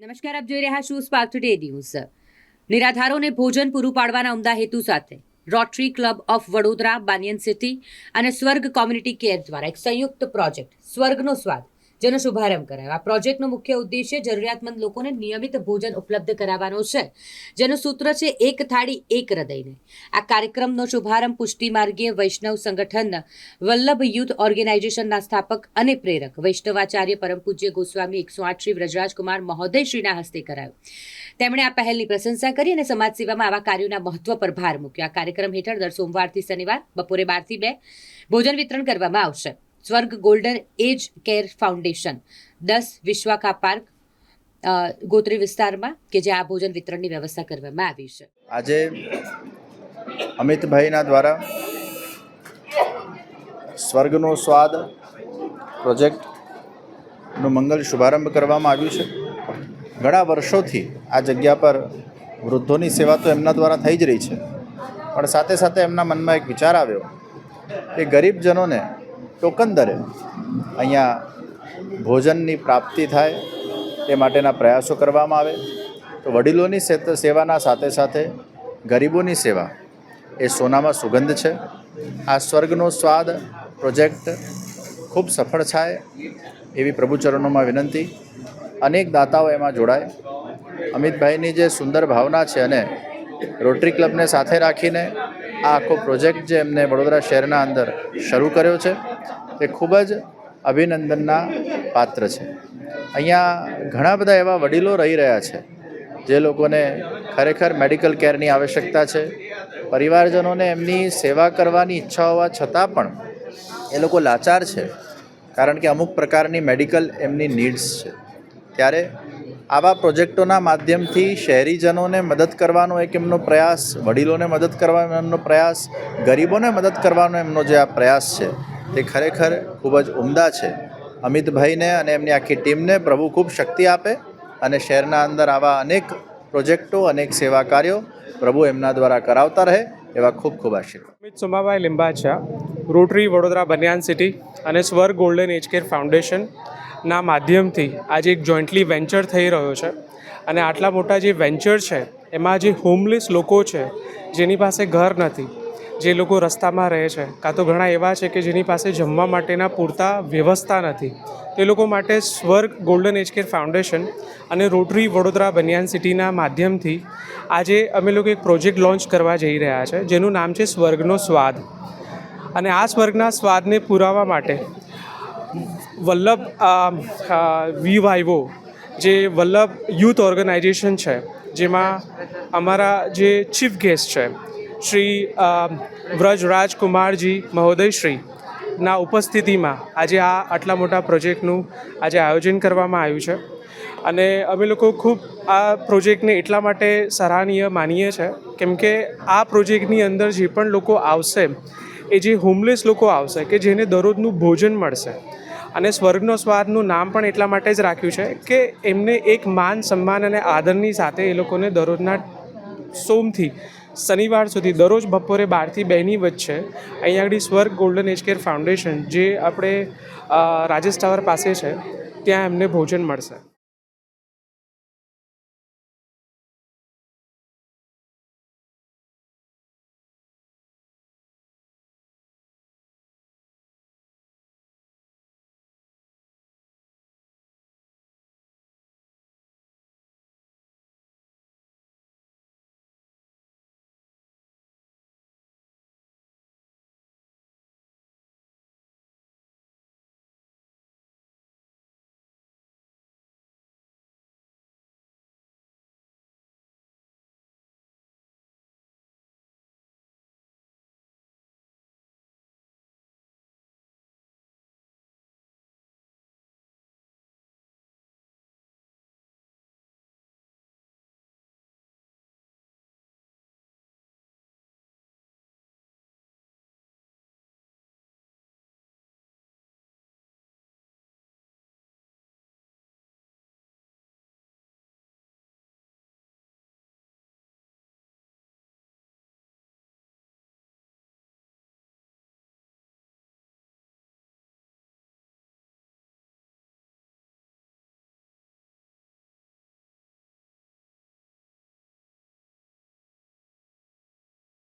નમસ્કાર, આપ જોઈ રહ્યા છો સ્પાર્ક ટુડે ન્યૂઝ નિરાધારોને ભોજન પૂરું પાડવાના ઉમદા હેતુ સાથે rotary club of Vadodara banyan city અને સ્વર્ગ કોમ્યુનિટી કેર દ્વારા એક સંયુક્ત પ્રોજેક્ટ, સ્વર્ગનો સ્વાદ જેનો શુભારંભ કરાયો. આ પ્રોજેક્ટનો મુખ્ય ઉદ્દેશ્ય જરૂરિયાતમંદ લોકોને નિયમિત ભોજન ઉપલબ્ધ કરાવવાનો છે. જેનું સૂત્ર છે એક થાળી, એક હૃદયને. આ કાર્યક્રમનો શુભારંભ પુષ્ટિ માર્ગીય વૈષ્ણવ સંગઠન વલ્લભ યુથ ઓર્ગેનાઇઝેશનના સ્થાપક અને પ્રેરક વૈષ્ણવાચાર્ય પરમ પૂજ્ય ગોસ્વામી એકસો આઠ શ્રી વ્રજરાજકુમાર મહોદય શ્રીના હસ્તે કરાયો. તેમણે આ પહેલની પ્રશંસા કરી અને સમાજ સેવામાં આવા કાર્યોના મહત્વ પર ભાર મૂક્યો. આ કાર્યક્રમ હેઠળ દર સોમવારથી શનિવાર બપોરે બારથી બે ભોજન વિતરણ કરવામાં આવશે. સ્વર્ગ ગોલ્ડન એજ કેર ફાઉન્ડેશન. દસ વિશ્વાકા પાર્ક ગોત્રી વિસ્તારમાં કે જે આ ભોજન વિતરણની વ્યવસ્થા કરવામાં આવી છે. આજે અમિતભાઈના દ્વારા સ્વર્ગનો સ્વાદ પ્રોજેક્ટનું મંગલ શુભારંભ કરવામાં આવ્યું છે. ઘણા વર્ષોથી આ જગ્યા પર વૃદ્ધોની સેવા તો એમના દ્વારા થઈ જ રહી છે. પણ સાથે સાથે એમના મનમાં એક વિચાર આવ્યો કે ગરીબજનોને ટોકન દરે અહીંયા ભોજનની પ્રાપ્તિ થાય તે માટેના પ્રયાસો કરવામાં આવે. તો વડીલોની સેવાના સાથે સાથે ગરીબોની સેવા એ સોનામાં સુગંધ છે. આ સ્વર્ગનો સ્વાદ પ્રોજેક્ટ ખૂબ સફળ થાય એવી પ્રભુચરણોમાં વિનંતી. અનેક દાતાઓ એમાં જોડાય. અમિતભાઈની જે સુંદર ભાવના છે અને રોટરી ક્લબને સાથે રાખીને આ આખો પ્રોજેક્ટ જે એમને વડોદરા શહેરના અંદર શરૂ કર્યો છે તે ખૂબ જ અભિનંદનના પાત્ર છે. અહીંયા ઘણા બધા એવા વડીલો રહી રહ્યા છે, જે લોકોને ખરેખર મેડિકલ કેરની આવશ્યકતા છે. પરિવારજનોને એમની સેવા કરવાની ઈચ્છા હોવા છતાં પણ એ લોકો લાચાર છે, કારણ કે અમુક પ્રકારની મેડિકલ એમની નીડ્સ છે. ત્યારે આવા પ્રોજેક્ટોના માધ્યમથી શહેરીજનોને મદદ કરવાનો એક એમનો પ્રયાસ, વડીલોને મદદ કરવાનો એમનો પ્રયાસ, ગરીબોને મદદ કરવાનો એમનો જે આ પ્રયાસ છે, તે ખરેખર ખૂબ જ ઉમદા છે. અમિતભાઈને અને એમની આખી ટીમને પ્રભુ ખૂબ શક્તિ આપે અને શહેરના અંદર આવા અનેક પ્રોજેક્ટો, અનેક સેવા કાર્યો પ્રભુ એમના દ્વારા કરાવતા રહે એવા ખૂબ ખૂબ આશીર્વાદ. Amit Sumabhai Limbacha rotary Vadodara banyan city અને સ્વર ગોલ્ડન એજ કેર ફાઉન્ડેશનના માધ્યમથી આજે એક જોઈન્ટલી વેન્ચર થઈ રહ્યો છે. અને આટલા મોટા જે વેન્ચર છે, એમાં જે હોમલેસ લોકો છે, જેની પાસે ઘર નથી, જે લોકો રસ્તામાં રહે છે, કાં તો ઘણા એવા છે કે જેની પાસે જમવા માટેના પૂરતા વ્યવસ્થા નથી, તે લોકો માટે Swarg golden age care foundation અને રોટરી વડોદરા બનિયાન સિટીના માધ્યમથી આજે અમે લોકો એક પ્રોજેક્ટ લોન્ચ કરવા જઈ રહ્યા છે, જેનું નામ છે સ્વર્ગનો સ્વાદ. અને આ સ્વર્ગના સ્વાદને પુરાવા માટે વલ્લભ અ, અ, વી વાઇવો જે વલ્લભ યુથ ઓર્ગેનાઇઝેશન છે જેમાં અમારા જે ચીફ ગેસ્ટ છે શ્રી વ્રજ રાજકુમારજી મહોદયશ્રી મહોદય શ્રી ના ઉપસ્થિતિમાં આજે આ આટલા મોટા પ્રોજેક્ટનું આજે આયોજન કરવામાં આવ્યું છે. અને અમે લોકો ખૂબ આ પ્રોજેક્ટને એટલા માટે સરાહનીય માનીએ છીએ કેમ કે આ પ્રોજેક્ટની અંદર જે પણ લોકો આવશે એ જે હોમલેસ લોકો આવશે કે જેને દરરોજનું ભોજન મળશે. અને સ્વર્ગનો સ્વાદનું નામ પણ એટલા માટે જ રાખ્યું છે કે એમને એક માન, સન્માન અને આદરની સાથે એ લોકોને દરરોજના સોમથી શનિવાર સુધી દરરોજ બપોરે બારથી બેની વચ્ચે અહીંયા આગળ સ્વર્ગ ગોલ્ડન એજ કેર ફાઉન્ડેશન જે આપણે રાજેશ ટાવર પાસે છે, ત્યાં એમને ભોજન મળશે.